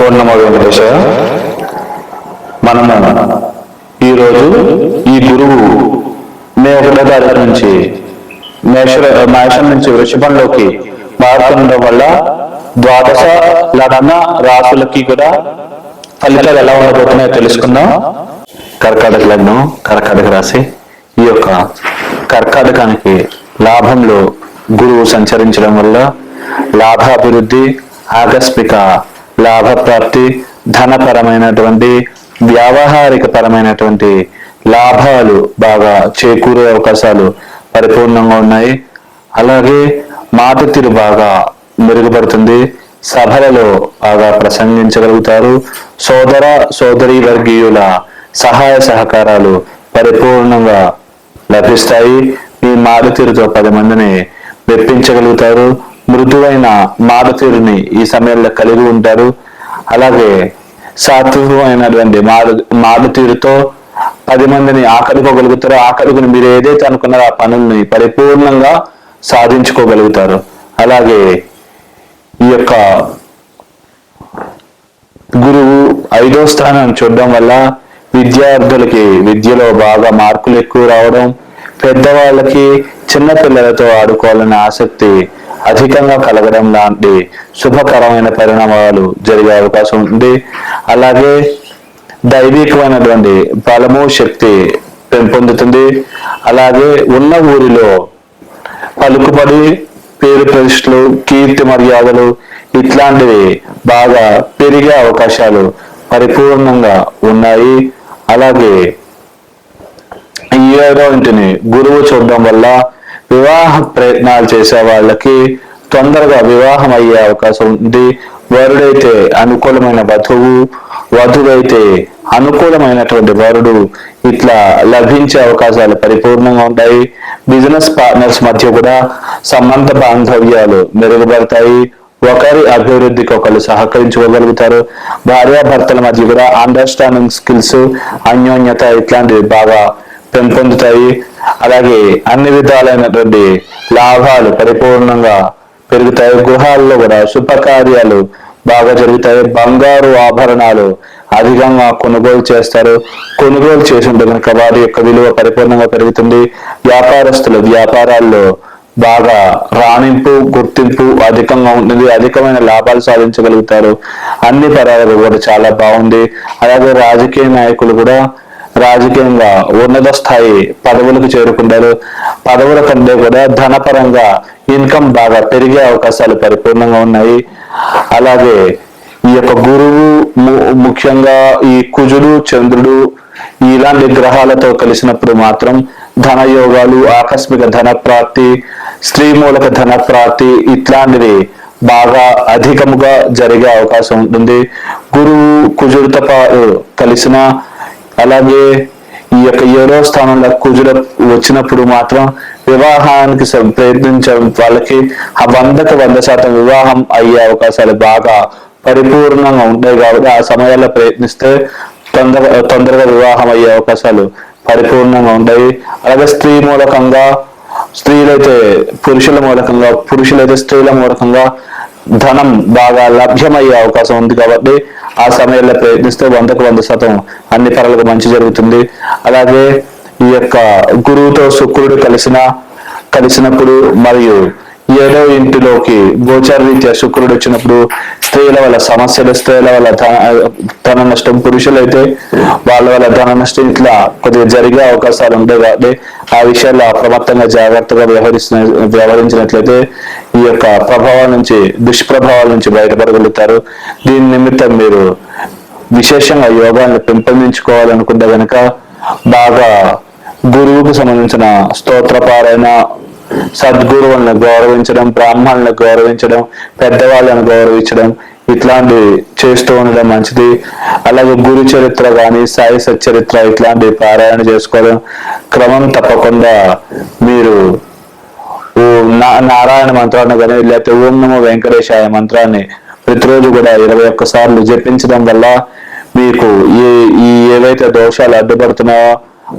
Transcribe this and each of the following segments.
ఓం వెంకటేశ మనము ఈరోజు ఈ గురువు మే ఒకటో తారీఖు నుంచి మేష మేషం నుంచి వృషభంలోకి మారుతుండడం వల్ల ద్వాదశ లగ్న రాసులకి కూడా ఫలితాలు ఎలా ఉండబోతున్నాయో తెలుసుకుందాం. కర్కాటక లగ్నం కర్కాటక రాశి ఈ యొక్క కర్కాటకానికి లాభంలో గురువు సంచరించడం వల్ల లాభాభివృద్ధి ఆకస్మిక లాభప్రాప్తి ధనపరమైనటువంటి వ్యావహారిక పరమైనటువంటి లాభాలు బాగా చేకూరే అవకాశాలు పరిపూర్ణంగా ఉన్నాయి. అలాగే మాట తీరు బాగా మెరుగుపడుతుంది. సభలలో బాగా ప్రసంగించగలుగుతారు. సోదర సోదరి వర్గీయుల సహాయ సహకారాలు పరిపూర్ణంగా లభిస్తాయి. మీ మారుతీరుతో పది మందిని మెప్పించగలుగుతారు. మృదువైన మారుతీరుని ఈ సమయంలో కలిగి ఉంటారు. అలాగే సాత్వికమైనటువంటి మారు మారుతీరుతో పది మందిని ఆకట్టుకోగలుగుతారో. ఆకట్టుకుని మీరు ఏదైతే అనుకున్నారో ఆ పనుల్ని పరిపూర్ణంగా సాధించుకోగలుగుతారు. అలాగే ఈ యొక్క గురువు ఐదో స్థానం చూడడం వల్ల విద్యార్థులకి విద్యలో బాగా మార్కులు ఎక్కువ రావడం పెద్దవాళ్ళకి చిన్న పిల్లలతో ఆడుకోవాలనే ఆసక్తి అధికంగా కలగడం లాంటి శుభకరమైన పరిణామాలు జరిగే అవకాశం ఉంది. అలాగే దైవికమైనటువంటి బలము శక్తి పెంపొందుతుంది. అలాగే ఉన్న ఊరిలో పలుకుబడి పేరు ప్రతిష్టలు కీర్తి మర్యాదలు ఇట్లాంటివి బాగా పెరిగే అవకాశాలు పరిపూర్ణంగా ఉన్నాయి. అలాగే ఈ ఏడో ఇంటిని గురువు చూడడం వల్ల వివాహ ప్రయత్నాలు చేసే వాళ్ళకి తొందరగా వివాహం అయ్యే అవకాశం ఉంది. వరుడైతే అనుకూలమైన వధువు వధువైతే అనుకూలమైనటువంటి వరుడు ఇట్లా లభించే అవకాశాలు పరిపూర్ణంగా ఉంటాయి. బిజినెస్ పార్ట్నర్స్ మధ్య కూడా సంబంధ బాంధవ్యాలు మెరుగుపడతాయి. ఒకరి అభివృద్ధికి ఒకరు సహకరించుకోగలుగుతారు. భార్యాభర్తల మధ్య కూడా అండర్స్టాండింగ్ స్కిల్స్ అన్యోన్యత ఇట్లాంటివి బాగా పెంపొందుతాయి. అలాగే అన్ని విధాలైనటువంటి లాభాలు పరిపూర్ణంగా పెరుగుతాయి. గృహాల్లో కూడా శుభకార్యాలు బాగా జరుగుతాయి. బంగారు ఆభరణాలు అధికంగా కొనుగోలు చేస్తారు. కొనుగోలు చేసింటే కనుక వారి యొక్క విలువ పరిపూర్ణంగా పెరుగుతుంది. వ్యాపారస్తులు వ్యాపారాల్లో బాగా రాణింపు గుర్తింపు అధికంగా ఉంటుంది. అధికమైన లాభాలు సాధించగలుగుతారు. అన్ని పరాలు కూడా చాలా బాగుంది. అలాగే రాజకీయ నాయకులు కూడా రాజకీయంగా ఉన్నత స్థాయి పదవులకు చేరుకుంటారు. పదవుల కంటే కూడా ధనపరంగా ఇన్కమ్ బాగా పెరిగే అవకాశాలు పరిపూర్ణంగా ఉన్నాయి. అలాగే ఈ యొక్క గురువు ము- ముఖ్యంగా ఈ కుజుడు చంద్రుడు ఇలాంటి గ్రహాలతో కలిసినప్పుడు మాత్రం ధన యోగాలు ఆకస్మిక ధన ప్రాప్తి స్త్రీ మూలక ధన ప్రాప్తి ఇట్లాంటివి బాగా అధికముగా జరిగే అవకాశం ఉంటుంది. గురువు కుజుడితో పాటు కలిసిన అలాగే ఈ యొక్క ఏడో స్థానంలో కుజుడ వచ్చినప్పుడు మాత్రం వివాహానికి ప్రయత్నించడం ప్రయత్నించే వాళ్ళకి ఆ వందకు వంద శాతం వివాహం అయ్యే అవకాశాలు బాగా పరిపూర్ణంగా ఉంటాయి కాబట్టి ఆ సమయాల్లో ప్రయత్నిస్తే తొందర తొందరగా వివాహం అయ్యే అవకాశాలు పరిపూర్ణంగా ఉంటాయి. అలాగే స్త్రీ మూలకంగా స్త్రీలైతే పురుషుల మూలకంగా పురుషులైతే స్త్రీల మూలకంగా ధనం బాగా లభ్యమయ్యే అవకాశం ఉంది కాబట్టి ఆ సమయంలో ప్రయత్నిస్తే వందకు వంద శాతం అన్ని పనులకు మంచి జరుగుతుంది. అలాగే ఈ యొక్క గురువుతో శుక్రుడు కలిసిన కలిసినప్పుడు మరియు ఏడో ఇంటిలోకి గోచార రీత్యా శుక్రుడు వచ్చినప్పుడు స్త్రీల వల్ల సమస్యలు స్త్రీల వల్ల ధన నష్టం పురుషులైతే వాళ్ళ వల్ల ధన నష్టం ఇట్లా కొద్దిగా జరిగే అవకాశాలు ఉంటాయి కాబట్టి ఆ విషయాల్లో అప్రమత్తంగా జాగ్రత్తగా వ్యవహరిస్తున్న వ్యవహరించినట్లయితే ఈ యొక్క ప్రభావాల నుంచి దుష్ప్రభావాల నుంచి బయటపడగలుగుతారు. దీని నిమిత్తం మీరు విశేషంగా యోగాన్ని పెంపొందించుకోవాలనుకుంటే కనుక బాగా గురువుకు సంబంధించిన స్తోత్రపారాయణ సద్గురువులను గౌరవించడం బ్రాహ్మణులను గౌరవించడం పెద్దవాళ్ళను గౌరవించడం ఇట్లాంటి చేస్తూ ఉండడం మంచిది. అలాగే గురు చరిత్ర కానీ సాయి సచ్చరిత్ర ఇట్లాంటి పారాయణ చేసుకోవడం క్రమం తప్పకుండా మీరు నారాయణ మంత్రాన్ని కానీ లేకపోతే ఓం నమో వెంకటేశాయ మంత్రాన్ని ప్రతిరోజు కూడా ఇరవై ఒక్కసార్లు జపించడం వల్ల మీకు ఏ ఈ ఏవైతే దోషాలు అడ్డుపడుతున్నాయో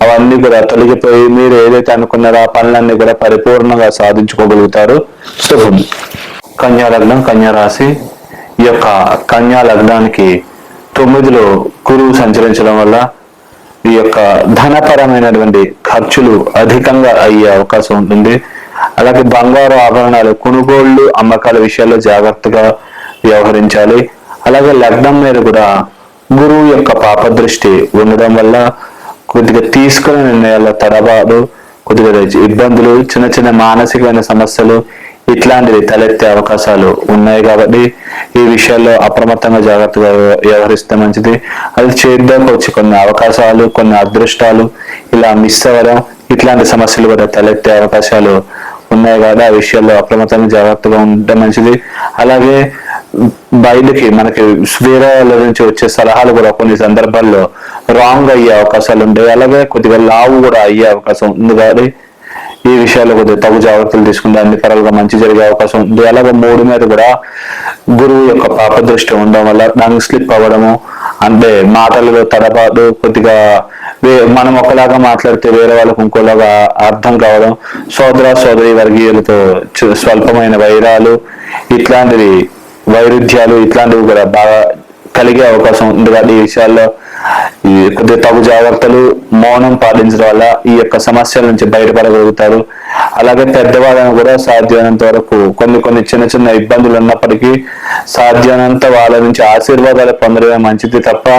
అవన్నీ కూడా తొలగిపోయి మీరు ఏదైతే అనుకున్నారో ఆ పనులన్నీ కూడా పరిపూర్ణంగా సాధించుకోగలుగుతారు. శుభం కన్యా లగ్నం కన్యా రాశి ఈ యొక్క కన్యా లగ్నానికి తొమ్మిదిలో గురువు సంచరించడం వల్ల ఈ యొక్క ధనపరమైనటువంటి ఖర్చులు అధికంగా అయ్యే అవకాశం ఉంటుంది. అలాగే బంగారు ఆభరణాలు కొనుగోళ్ళు అమ్మకాల విషయాల్లో జాగ్రత్తగా వ్యవహరించాలి. అలాగే లగ్నం మీద కూడా గురువు యొక్క పాప దృష్టి ఉండడం వల్ల కొద్దిగా తీసుకునే నిర్ణయాల తడబాటు కొద్దిగా ఇబ్బందులు చిన్న చిన్న మానసికమైన సమస్యలు ఇట్లాంటివి తలెత్తే అవకాశాలు ఉన్నాయి కాబట్టి ఈ విషయాల్లో అప్రమత్తంగా జాగ్రత్తగా వ్యవహరిస్తే మంచిది. అది చేద్దాం వచ్చి కొన్ని అవకాశాలు కొన్ని అదృష్టాలు ఇలా మిస్ అవ్వడం ఇట్లాంటి సమస్యలు కూడా తలెత్తే అవకాశాలు ఉన్నాయి కాబట్టి ఆ విషయాల్లో అప్రమత్తంగా జాగ్రత్తగా ఉండడం మంచిది. అలాగే బయటకి మనకి వేరే వాళ్ళ నుంచి వచ్చే సలహాలు కూడా కొన్ని సందర్భాల్లో రాంగ్ అయ్యే అవకాశాలు ఉంటాయి. అలాగే కొద్దిగా లావు కూడా అయ్యే అవకాశం ఉంది కానీ ఈ విషయాల్లో కొద్దిగా తగు జాగ్రత్తలు తీసుకుంటే అన్ని పరాలుగా మంచి జరిగే అవకాశం ఉంది. అలాగే మూడు మీద కూడా గురువు యొక్క పాప దృష్టి ఉండడం వల్ల దానికి స్లిప్ అవ్వడము అంటే మాటలలో తడబాటు కొద్దిగా మనం ఒకలాగా మాట్లాడితే వేరే వాళ్ళకు ఇంకోలాగా అర్థం కావడం సోదర సోదరి వర్గీయులతో స్వల్పమైన వైరాలు ఇట్లాంటివి వైరుధ్యాలు ఇట్లాంటివి కూడా బాగా కలిగే అవకాశం ఉంది కాబట్టి ఈ విషయాల్లో ఈ కొద్దిగా తగు జాగ్రత్తలు మౌనం పాటించడం వల్ల ఈ యొక్క సమస్యల నుంచి బయటపడగలుగుతారు. అలాగే పెద్దవాళ్ళను కూడా సాధ్యమైనంత వరకు కొన్ని కొన్ని చిన్న చిన్న ఇబ్బందులు ఉన్నప్పటికీ సాధ్యమైనంత వాళ్ళ నుంచి ఆశీర్వాదాలు పొందడమే మంచిది తప్ప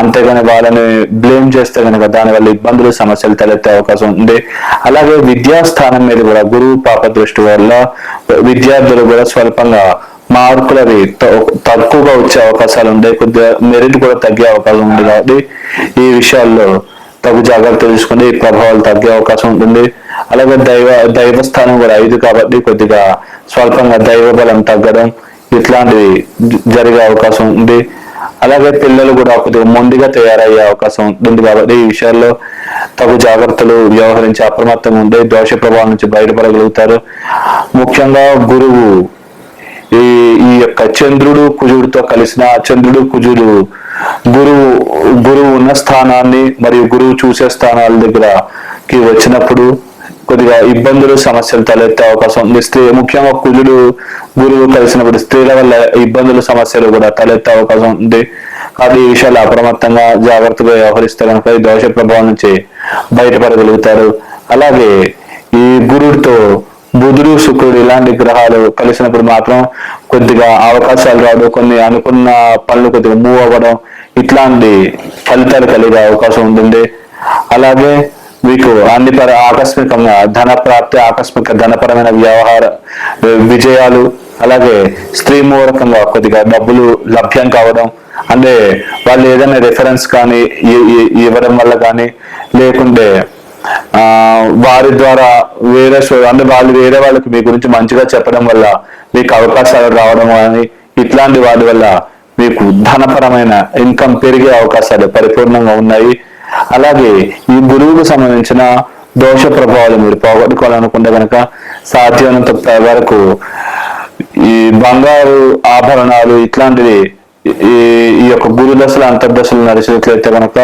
అంతేగాని వాళ్ళని బ్లేమ్ చేస్తే కనుక దానివల్ల ఇబ్బందులు సమస్యలు తలెత్తే అవకాశం ఉంది. అలాగే విద్యాస్థానం మీద కూడా గురువు పాప దృష్టి వల్ల విద్యార్థులు కూడా స్వల్పంగా మార్కులు అవి తక్కువగా వచ్చే అవకాశాలు ఉంటాయి కొద్దిగా మెరిట్ కూడా తగ్గే అవకాశం ఉంది కాబట్టి ఈ విషయాల్లో తగు జాగ్రత్త తీసుకుంటే ఈ ప్రభావాలు తగ్గే అవకాశం ఉంటుంది. అలాగే దైవ దైవ స్థానం కూడా ఐదు కాబట్టి కొద్దిగా స్వల్పంగా దైవ బలం తగ్గడం ఇట్లాంటివి జరిగే అవకాశం ఉంది. అలాగే పిల్లలు కూడా కొద్దిగా మొండిగా తయారయ్యే అవకాశం ఉంటుంది కాబట్టి ఈ విషయాల్లో తగు జాగ్రత్తలు వ్యవహరించి అప్రమత్తంగా ఉండే దోష ప్రభావం నుంచి బయటపడగలుగుతారు. ముఖ్యంగా గురువు ఈ ఈ యొక్క చంద్రుడు కుజుడితో కలిసిన చంద్రుడు కుజుడు గురువు గురువు ఉన్న స్థానాన్ని మరియు గురువు చూసే స్థానాల దగ్గరకి వచ్చినప్పుడు కొద్దిగా ఇబ్బందులు సమస్యలు తలెత్తే అవకాశం ఉంది. స్త్రీ ముఖ్యంగా కుజుడు గురువు కలిసినప్పుడు స్త్రీల వల్ల ఇబ్బందులు సమస్యలు కూడా తలెత్తే అవకాశం ఉంది. కాబట్టి ఈ విషయాలు అప్రమత్తంగా జాగ్రత్తగా వ్యవహరిస్తే కనుక ఈ దోష ప్రభావం నుంచి బయటపడగలుగుతారు. అలాగే ఈ గురుడితో బుధుడు శుక్రుడు ఇలాంటి గ్రహాలు కలిసినప్పుడు మాత్రం కొద్దిగా అవకాశాలు రావడం కొన్ని అనుకున్న పనులు కొద్దిగా మూవ్ అవ్వడం ఇట్లాంటి ఫలితాలు కలిగే అవకాశం ఉంటుంది. అలాగే మీకు అన్ని పర ఆకస్మికంగా ధన ప్రాప్తి ఆకస్మిక ధనపరమైన వ్యవహార విజయాలు అలాగే స్త్రీ మూలకంగా కొద్దిగా డబ్బులు లభ్యం కావడం అంటే వాళ్ళు ఏదైనా రిఫరెన్స్ కానీ ఇవ్వడం వల్ల కానీ లేకుంటే వారి ద్వారా వేరే అంటే వాళ్ళు వేరే వాళ్ళకి మీ గురించి మంచిగా చెప్పడం వల్ల మీకు అవకాశాలు రావడం కానీ ఇట్లాంటి వాటి వల్ల మీకు ధనపరమైన ఇన్కమ్ పెరిగే అవకాశాలు పరిపూర్ణంగా ఉన్నాయి. అలాగే ఈ గురువుకు సంబంధించిన దోష ప్రభావాలు మీరు పోగొట్టుకోవాలనుకుంటే కనుక సాధ్యమైనంత వరకు ఈ బంగారు ఆభరణాలు ఇట్లాంటివి ఈ ఈ యొక్క గురు దశలు అంతర్దశలు నడిచినట్లయితే కనుక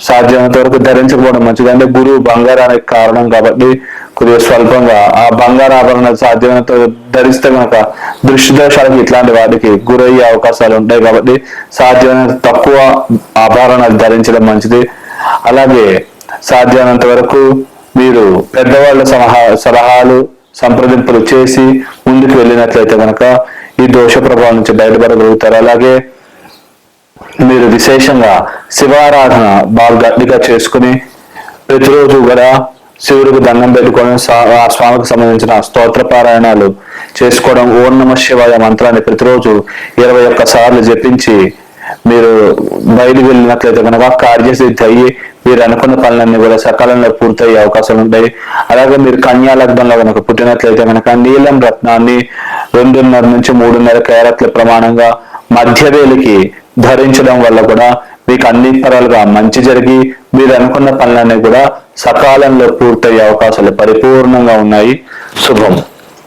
సాధ్యమైనంత వరకు ధరించకపోవడం మంచిది. అంటే గురువు బంగారానికి కారణం కాబట్టి కొద్దిగా స్వల్పంగా ఆ బంగారు ఆభరణాలు సాధ్యమైనంత ధరిస్తే కనుక దృష్టి దోషాలకి ఇట్లాంటి వాటికి గురయ్యే అవకాశాలు ఉంటాయి కాబట్టి సాధ్యమైనంత తక్కువ ఆభరణాలు ధరించడం మంచిది. అలాగే సాధ్యమైనంత వరకు మీరు పెద్దవాళ్ళ సలహా సలహాలు సంప్రదింపులు చేసి ముందుకు వెళ్ళినట్లయితే కనుక ఈ దోష ప్రభావం నుంచి బయటపడగలుగుతారు. అలాగే మీరు విశేషంగా శివారాధన బాగా గట్టిగా చేసుకుని ప్రతిరోజు కూడా శివుడికి దండం పెట్టుకోవడం ఆ స్వామికి సంబంధించిన స్తోత్ర పారాయణాలు చేసుకోవడం ఓం నమ శివాయ మంత్రాన్ని ప్రతిరోజు ఇరవై ఒక్క సార్లు జపించి మీరు బయలు వెళ్ళినట్లయితే కనుక కార్యసిద్ధి అయ్యి మీరు అనుకున్న పనులన్నీ కూడా సకాలంలో పూర్తయ్యే అవకాశాలు ఉంటాయి. అలాగే మీరు కన్యా లగ్నంలో కనుక పుట్టినట్లయితే కనుక నీలం రత్నాన్ని రెండున్నర నుంచి మూడున్నర క్యారెట్ల ప్రమాణంగా మధ్యవేలికి ధరించడం వల్ల కూడా మీకు అన్ని తరాలుగా మంచి జరిగి మీరు అనుకున్న పనులన్నీ కూడా సకాలంలో పూర్తయ్యే అవకాశాలు పరిపూర్ణంగా ఉన్నాయి. శుభం.